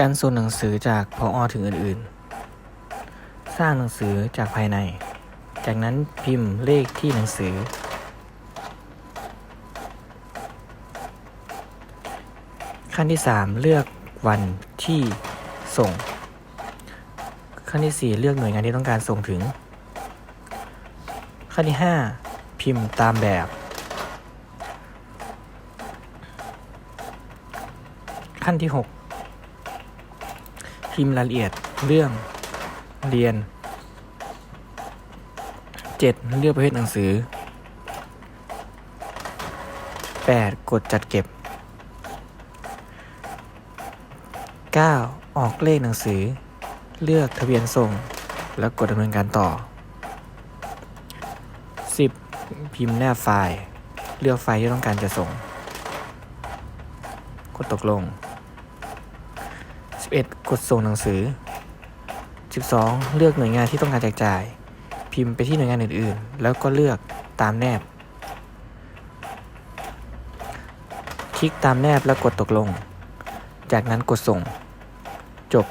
การส่งหนังสือจากพออถึงอื่นๆ สร้างหนังสือจากภายใน จากนั้นพิมพ์เลขที่หนังสือ ขั้นที่ 3 เลือกวันที่ส่ง ขั้นที่ 4 เลือกหน่วยงานที่ต้องการส่งถึง ขั้นที่ 5 พิมพ์ตามแบบ ขั้นที่ 6 พิมพ์รายละเอียดเรื่องเรียน 7. เลือกประเภทหนังสือ 8. กดจัดเก็บ 9. ออกเลขหนังสือ เลือกทะเบียนส่ง แล้วกดดำเนินการต่อ 10. พิมพ์แนบไฟล์ เลือกไฟล์ที่ต้องการจะส่ง กดตกลง 11. กดส่งหนังสือ 12. เลือกหน่วยงานที่ต้องการแจกจ่าย พิมพ์ไปที่หน่วยงานอื่นๆ แล้วก็เลือกตามแนบ คลิกตามแนบแล้วกดตกลง จากนั้นกดส่ง จบ